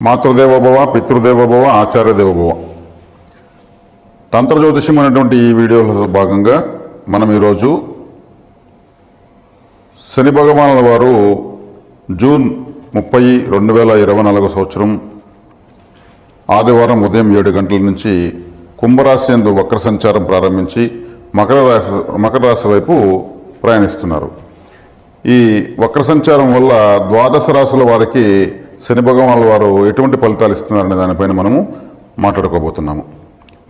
మాతృదేవోభవ పితృదేవోభవ ఆచార్య దేవోభవ తంత్రజ్యోతిషం అనేటువంటి ఈ వీడియోలో భాగంగా మనం ఈరోజు శని భగవానుల వారు జూన్ ముప్పై రెండు వేల ఇరవై నాలుగో సంవత్సరం ఆదివారం ఉదయం ఏడు గంటల నుంచి కుంభరాశి యందు వక్ర సంచారం ప్రారంభించి మకర రాశి మకర రాశి వైపు ప్రయాణిస్తున్నారు. ఈ వక్ర సంచారం వల్ల ద్వాదశ రాశుల వారికి శని భగవానుల వారు ఎటువంటి ఫలితాలు ఇస్తున్నారనే దానిపైన మనము మాట్లాడుకోబోతున్నాము.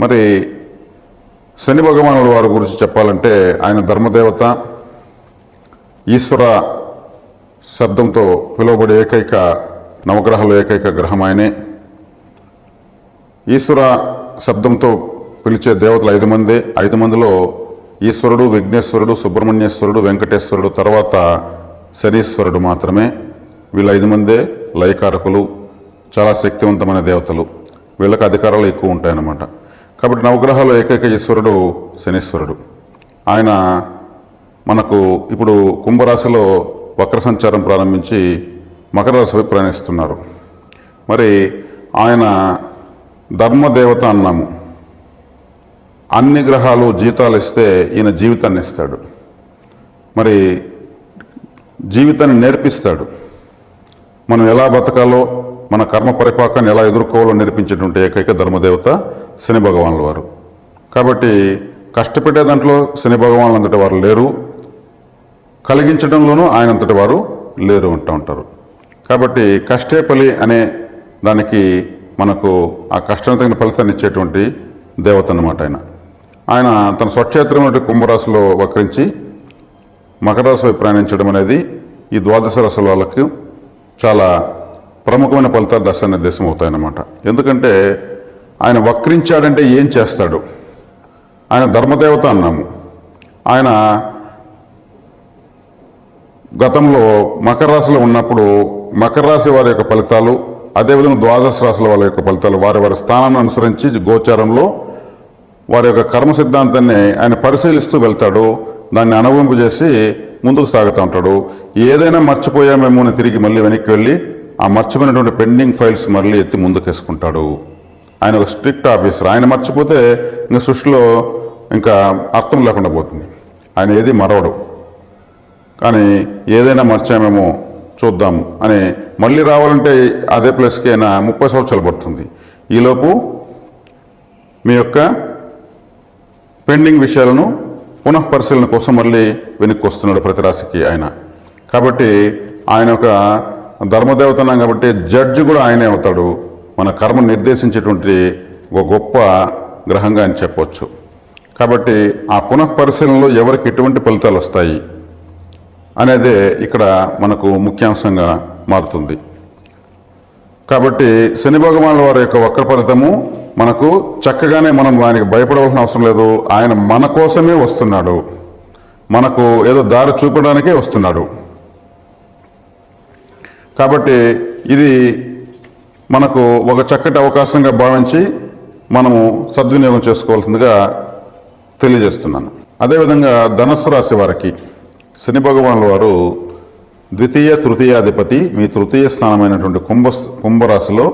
మరి శని భగవానుల వారి గురించి చెప్పాలంటే ఆయన ధర్మదేవత ఈశ్వర శబ్దంతో పిలువబడే ఏకైక నవగ్రహాలు ఏకైక గ్రహం ఆయనే. ఈశ్వర శబ్దంతో పిలిచే దేవతలు ఐదు మంది. ఐదు మందిలో ఈశ్వరుడు విఘ్నేశ్వరుడు సుబ్రహ్మణ్యేశ్వరుడు వెంకటేశ్వరుడు తర్వాత శనీశ్వరుడు మాత్రమే. వీళ్ళ ఐదు మందే. లయకారకులు చాలా శక్తివంతమైన దేవతలు. వీళ్ళకి అధికారాలు ఎక్కువ ఉంటాయన్నమాట. కాబట్టి నవగ్రహాలు ఏకైక ఈశ్వరుడు శనీశ్వరుడు. ఆయన మనకు ఇప్పుడు కుంభరాశిలో వక్ర సంచారం ప్రారంభించి మకర రాశిపై ప్రయాణిస్తున్నారు. మరి ఆయన ధర్మదేవత అన్నాము. అన్ని గ్రహాలు జీతాలు ఇస్తే ఈయన జీవితాన్ని ఇస్తాడు. మరి జీవితాన్ని నేర్పిస్తాడు. మనం ఎలా బతకాలో మన కర్మ పరిపాకాన్ని ఎలా ఎదుర్కోవాలో నేర్పించేటువంటి ఏకైక ధర్మదేవత శని భగవానుల వారు. కాబట్టి కష్టపెట్టే దాంట్లో శని భగవానులు అంతటి వారు లేరు. కలిగించడంలోనూ ఆయన అంతటి వారు లేరు అంటూ ఉంటారు. కాబట్టి కష్టే పలి అనే దానికి మనకు ఆ కష్టం తగిన ఫలితాన్ని ఇచ్చేటువంటి దేవత అన్నమాట ఆయన. ఆయన తన స్వక్షేత్రమైన కుంభరాశిలో వక్రించి మకర వైపు ప్రయాణించడం అనేది ఈ ద్వాదశ రాశుల వాళ్ళకు చాలా ప్రముఖమైన ఫలితాలు దశ నిర్దేశం అవుతాయన్నమాట. ఎందుకంటే ఆయన వక్రించాడంటే ఏం చేస్తాడు? ఆయన ధర్మదేవత అన్నాము. ఆయన గతంలో మకర రాశిలో ఉన్నప్పుడు మకర రాశి వారి యొక్క ఫలితాలు అదేవిధంగా ద్వాదశ రాశుల వాళ్ళ యొక్క ఫలితాలు వారి వారి స్థానాన్ని అనుసరించి గోచారంలో వారి యొక్క కర్మ సిద్ధాంతాన్ని ఆయన పరిశీలిస్తూ వెళ్తాడు. దాన్ని అనుభవింపజేసి ముందుకు సాగుతూ ఉంటాడు. ఏదైనా మర్చిపోయామేమో అని తిరిగి మళ్ళీ వెనక్కి వెళ్ళి ఆ మర్చిపోయినటువంటి పెండింగ్ ఫైల్స్ మళ్ళీ ఎత్తి ముందుకేసుకుంటాడు. ఆయన ఒక స్ట్రిక్ట్ ఆఫీసర్. ఆయన మర్చిపోతే ఇంకా సృష్టిలో ఇంకా అర్థం లేకుండా పోతుంది. ఆయన ఏది మరవడు. కానీ ఏదైనా మర్చామేమో చూద్దాం అని మళ్ళీ రావాలంటే అదే ప్లేస్కి అయినా ముప్పై సంవత్సరాలు పడుతుంది ఈలోపు మీ యొక్క పెండింగ్ విషయాలను పునః పరిశీలన కోసం మళ్ళీ వెనక్కి వస్తున్నాడు ప్రతి రాశికి ఆయన. కాబట్టి ఆయన ఒక ధర్మదేవతనం కాబట్టి జడ్జి కూడా ఆయనే అవుతాడు. మన కర్మ నిర్దేశించేటువంటి ఒక గొప్ప గ్రహంగా అని చెప్పవచ్చు కాబట్టి ఆ పునః పరిశీలనలో ఎవరికి ఎటువంటి ఫలితాలు వస్తాయి అనేదే ఇక్కడ మనకు ముఖ్యాంశంగా మారుతుంది. కాబట్టి శని భగవానుల వారి యొక్క వక్ర ఫలితము మనకు చక్కగానే మనం ఆయనకి భయపడవలసిన అవసరం లేదు. ఆయన మన కోసమే వస్తున్నాడు. మనకు ఏదో దారి చూపడానికే వస్తున్నాడు. కాబట్టి ఇది మనకు ఒక చక్కటి అవకాశంగా భావించి మనము సద్వినియోగం చేసుకోవాల్సిందిగా తెలియజేస్తున్నాను. అదేవిధంగా ధనస్సు రాశి వారికి శని భగవానుల వారు ద్వితీయ తృతీయాధిపతి మీ తృతీయ స్థానమైనటువంటి కుంభ కుంభరాశిలో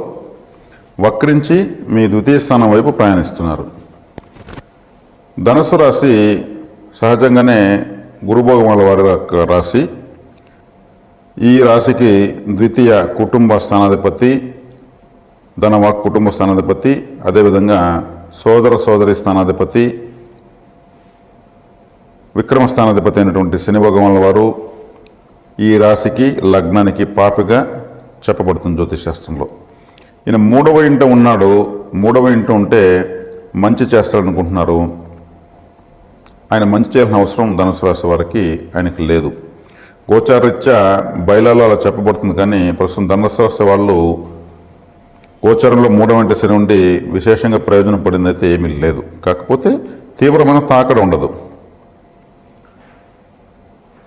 వక్రించి మీ ద్వితీయ స్థానం వైపు ప్రయాణిస్తున్నారు. ధనుసు రాశి సహజంగానే గురుభోగమాల వారి యొక్క రాశి. ఈ రాశికి ద్వితీయ కుటుంబ స్థానాధిపతి ధనవాక్ కుటుంబ స్థానాధిపతి అదేవిధంగా సోదర సోదరి స్థానాధిపతి విక్రమ స్థానాధిపతి అయినటువంటి శని భగవానుల వారు ఈ రాశికి లగ్నానికి పాపిగా చెప్పబడుతుంది జ్యోతిశాస్త్రంలో ఈయన మూడవ ఇంట ఉన్నాడు. మూడవ ఇంట ఉంటే మంచి చేస్తాడనుకుంటున్నారు ఆయన మంచి చేయాల్సిన అవసరం ధనుసు రాశి వారికి ఆయనకి లేదు. గోచారరీత్యా బయలాలో అలా చెప్పబడుతుంది కానీ ప్రస్తుతం ధనుసు రాశి వాళ్ళు గోచారంలో మూడవ ఇంట శని ఉండి విశేషంగా ప్రయోజనం పడింది అయితే ఏమీ లేదు. కాకపోతే తీవ్రమైన తాకడ ఉండదు.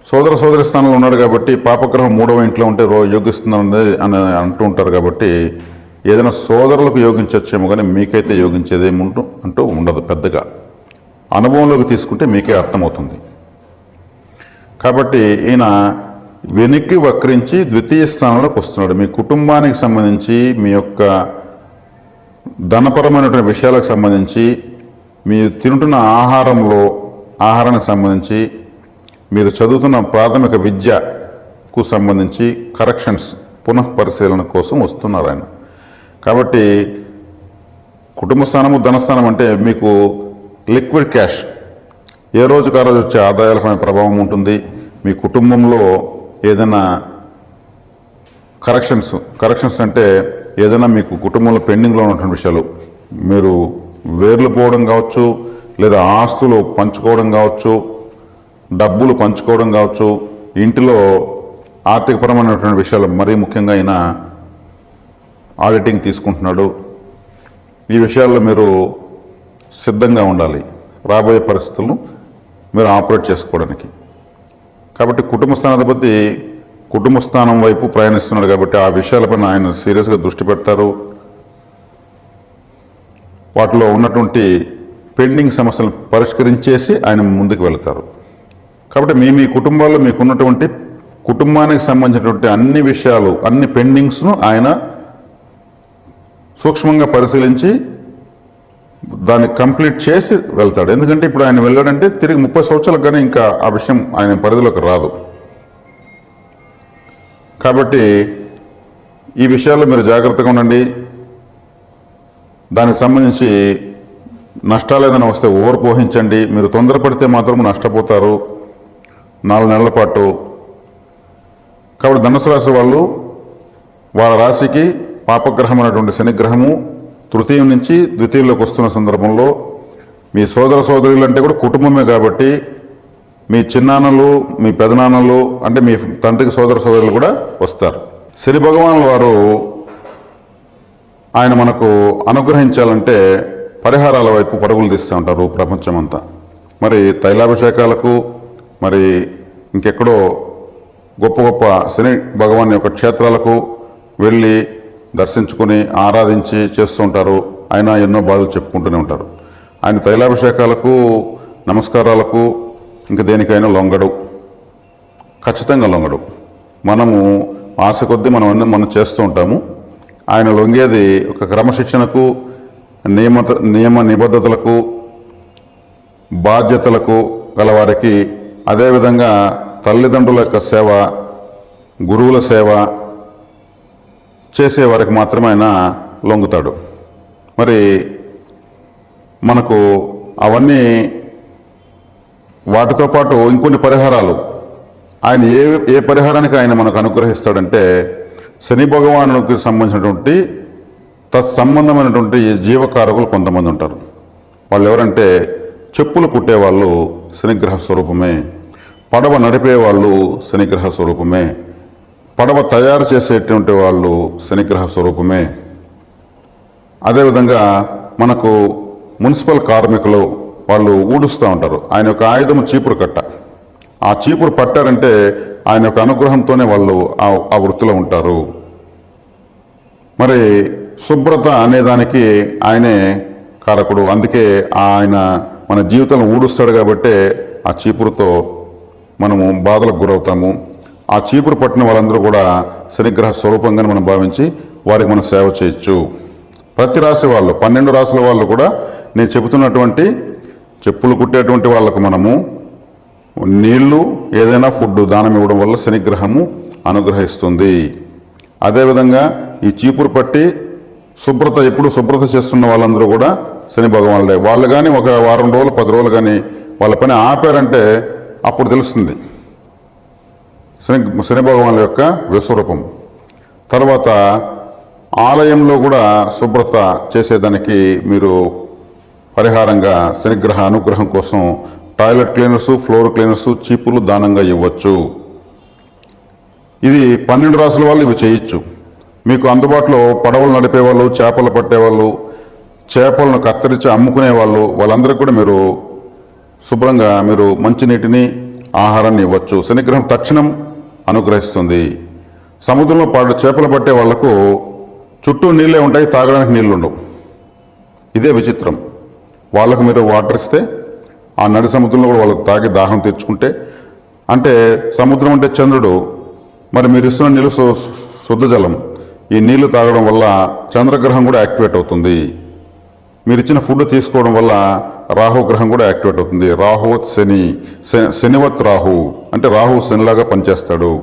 సోదర సోదరి స్థానంలో ఉన్నాడు కాబట్టి పాపగ్రహం మూడవ ఇంట్లో ఉంటే రో యోగిస్తుందన్నది అని అంటూ ఉంటారు కాబట్టి ఏదైనా సోదరులకు యోగించచ్చేమో కానీ మీకైతే యోగించేదేముంటూ అంటూ ఉండదు పెద్దగా. అనుభవంలోకి తీసుకుంటే మీకే అర్థమవుతుంది. కాబట్టి ఈయన వెనక్కి వక్రించి ద్వితీయ స్థానంలోకి వస్తున్నాడు. మీ కుటుంబానికి సంబంధించి మీ యొక్క ధనపరమైనటువంటి విషయాలకు సంబంధించి మీరు తింటున్న ఆహారంలో ఆహారానికి సంబంధించి మీరు చదువుతున్న ప్రాథమిక విద్యకు సంబంధించి కరెక్షన్స్ పునః పరిశీలన కోసం వస్తున్నారు ఆయన. కాబట్టి కుటుంబ స్థానము ధనస్థానం అంటే మీకు లిక్విడ్ క్యాష్ ఏ రోజుకు ఆ రోజు వచ్చే ఆదాయాలపై ప్రభావం ఉంటుంది. మీ కుటుంబంలో ఏదైనా కరెక్షన్స్ కరెక్షన్స్ అంటే ఏదైనా మీకు కుటుంబంలో పెండింగ్లో ఉన్నటువంటి విషయాలు. మీరు వేర్లు పోవడం కావచ్చు లేదా ఆస్తులు పంచుకోవడం కావచ్చు డబ్బులు పంచుకోవడం కావచ్చు ఇంటిలో ఆర్థికపరమైనటువంటి విషయాలు మరీ ముఖ్యంగా ఆయన ఆడిటింగ్ తీసుకుంటున్నాడు. ఈ విషయాల్లో మీరు సిద్ధంగా ఉండాలి. రాబోయే పరిస్థితులను మీరు ఆపరేట్ చేసుకోవడానికి. కాబట్టి కుటుంబ స్థానాధిపతి కుటుంబ స్థానం వైపు ప్రయాణిస్తున్నాడు కాబట్టి ఆ విషయాలపైన ఆయన సీరియస్గా దృష్టి పెడతారు. వాటిలో ఉన్నటువంటి పెండింగ్ సమస్యలను పరిష్కరించేసి ఆయన ముందుకు వెళతారు. కాబట్టి మీ మీ కుటుంబాల్లో మీకు ఉన్నటువంటి కుటుంబానికి సంబంధించినటువంటి అన్ని విషయాలు అన్ని పెండింగ్స్ను ఆయన సూక్ష్మంగా పరిశీలించి దాన్ని కంప్లీట్ చేసి వెళ్తాడు. ఎందుకంటే ఇప్పుడు ఆయన వెళ్ళాడంటే తిరిగి ముప్పై సంవత్సరాలకు కానీ ఇంకా ఆ విషయం ఆయన పరిధిలోకి రాదు. కాబట్టి ఈ విషయాల్లో మీరు జాగ్రత్తగా ఉండండి. దానికి సంబంధించి నష్టాలు ఏదైనా వస్తే ఓవర్పోహించండి మీరు తొందరపడితే మాత్రం నష్టపోతారు. నాలుగు నెలల పాటు. కాబట్టి ధనుసు రాశి వాళ్ళు వాళ్ళ రాశికి పాపగ్రహం అనేటువంటి శనిగ్రహము తృతీయం నుంచి ద్వితీయంలోకి వస్తున్న సందర్భంలో మీ సోదర సోదరులు అంటే కూడా కుటుంబమే కాబట్టి మీ చిన్నాన్నలు మీ పెదనాన్నలు అంటే మీ తండ్రికి సోదర సోదరులు కూడా వస్తారు. శని భగవానుల వారు ఆయన మనకు అనుగ్రహించాలంటే పరిహారాల వైపు పరుగులు తీస్తూ ఉంటారు ప్రపంచమంతా. మరి తైలాభిషేకాలకు మరి ఇంకెక్కడో గొప్ప గొప్ప శని భగవాన్ యొక్క క్షేత్రాలకు వెళ్ళి దర్శించుకొని ఆరాధించి చేస్తూ ఉంటారు. ఆయన ఎన్నో బాధలు చెప్పుకుంటూనే ఉంటారు. ఆయన తైలాభిషేకాలకు నమస్కారాలకు ఇంకా దేనికైనా లొంగడు. ఖచ్చితంగా లొంగడు. మనము ఆశ కొద్దీ మనం అన్నీ మనం చేస్తూ ఉంటాము. ఆయన లొంగేది ఒక క్రమశిక్షణకు నియమ నియమ నిబద్ధతలకు బాధ్యతలకు గలవారికి అదేవిధంగా తల్లిదండ్రుల యొక్క సేవ గురువుల సేవ చేసేవారికి మాత్రమే ఆయన లొంగుతాడు. మరి మనకు అవన్నీ వాటితో పాటు ఇంకొన్ని పరిహారాలు. ఆయన ఏ ఏ పరిహారానికి ఆయన మనకు అనుగ్రహిస్తాడంటే శని భగవానునికి సంబంధించినటువంటి తత్సంబంధమైనటువంటి జీవకారకులు కొంతమంది ఉంటారు. వాళ్ళు ఎవరంటే చెప్పులు కుట్టేవాళ్ళు శనిగ్రహ స్వరూపమే పడవ నడిపే వాళ్ళు శనిగ్రహ స్వరూపమే. పడవ తయారు చేసేటువంటి వాళ్ళు శనిగ్రహ స్వరూపమే. అదేవిధంగా మనకు మున్సిపల్ కార్మికులు వాళ్ళు ఊడుస్తూ ఉంటారు. ఆయన యొక్క ఆయుధం చీపురు కట్ట. ఆ చీపురు పట్టారంటే ఆయన యొక్క అనుగ్రహంతోనే వాళ్ళు ఆ వృత్తిలో ఉంటారు. మరి శుభ్రత అనేదానికి ఆయనే కారకుడు. అందుకే ఆయన మన జీవితంలో ఊడుస్తాడు కాబట్టే ఆ చీపురుతో మనము బాధలకు గురవుతాము. ఆ చీపురు పట్టిన వాళ్ళందరూ కూడా శనిగ్రహ స్వరూపంగా మనం భావించి వారికి మనం సేవ చేయొచ్చు. ప్రతి రాశి వాళ్ళు పన్నెండు రాశుల వాళ్ళు కూడా నేను చెబుతున్నటువంటి చెప్పులు కుట్టేటువంటి వాళ్ళకు మనము నీళ్ళు ఏదైనా ఫుడ్ దానం ఇవ్వడం వల్ల శనిగ్రహము అనుగ్రహిస్తుంది. అదేవిధంగా ఈ చీపురు పట్టి శుభ్రత ఎప్పుడు శుభ్రత చేస్తున్న వాళ్ళందరూ కూడా శని భగవానులే వాళ్ళు కానీ ఒక వారం రోజులు పది రోజులు కానీ వాళ్ళ పని ఆపారంటే అప్పుడు తెలుస్తుంది. శని శని భగవానుల యొక్క విశ్వరూపం. తర్వాత ఆలయంలో కూడా శుభ్రత చేసేదానికి మీరు పరిహారంగా శనిగ్రహ అనుగ్రహం కోసం టాయిలెట్ క్లీనర్సు ఫ్లోర్ క్లీనర్సు చీపులు దానంగా ఇవ్వచ్చు. ఇది పన్నెండు రాసుల వాళ్ళు ఇవి చేయొచ్చు. మీకు అందుబాటులో పడవలు నడిపేవాళ్ళు చేపలు పట్టేవాళ్ళు చేపలను కత్తిరించి అమ్ముకునే వాళ్ళు వాళ్ళందరికీ కూడా మీరు శుభ్రంగా మీరు మంచినీటిని ఆహారాన్ని ఇవ్వచ్చు. శనిగ్రహం తక్షణం అనుగ్రహిస్తుంది. సముద్రంలో పాడు చేపలు పట్టే వాళ్ళకు చుట్టూ నీళ్ళే ఉంటాయి తాగడానికి నీళ్ళు ఉండవు ఇదే విచిత్రం. వాళ్ళకు మీరు వాటర్ ఇస్తే ఆ నడి సముద్రంలో కూడా వాళ్ళకి తాగి దాహం తెచ్చుకుంటే అంటే సముద్రం అంటే చంద్రుడు మరి మీరు ఇస్తున్న నీళ్ళు శుద్ధ జలం ఈ నీళ్ళు తాగడం వల్ల చంద్రగ్రహం కూడా యాక్టివేట్ అవుతుంది. మీరు ఇచ్చిన ఫుడ్ తీసుకోవడం వల్ల రాహు గ్రహం కూడా యాక్టివేట్ అవుతుంది. రాహువత్ శని శ- శనివత్ రాహు. అంటే రాహు శనిలాగా పనిచేస్తాడు.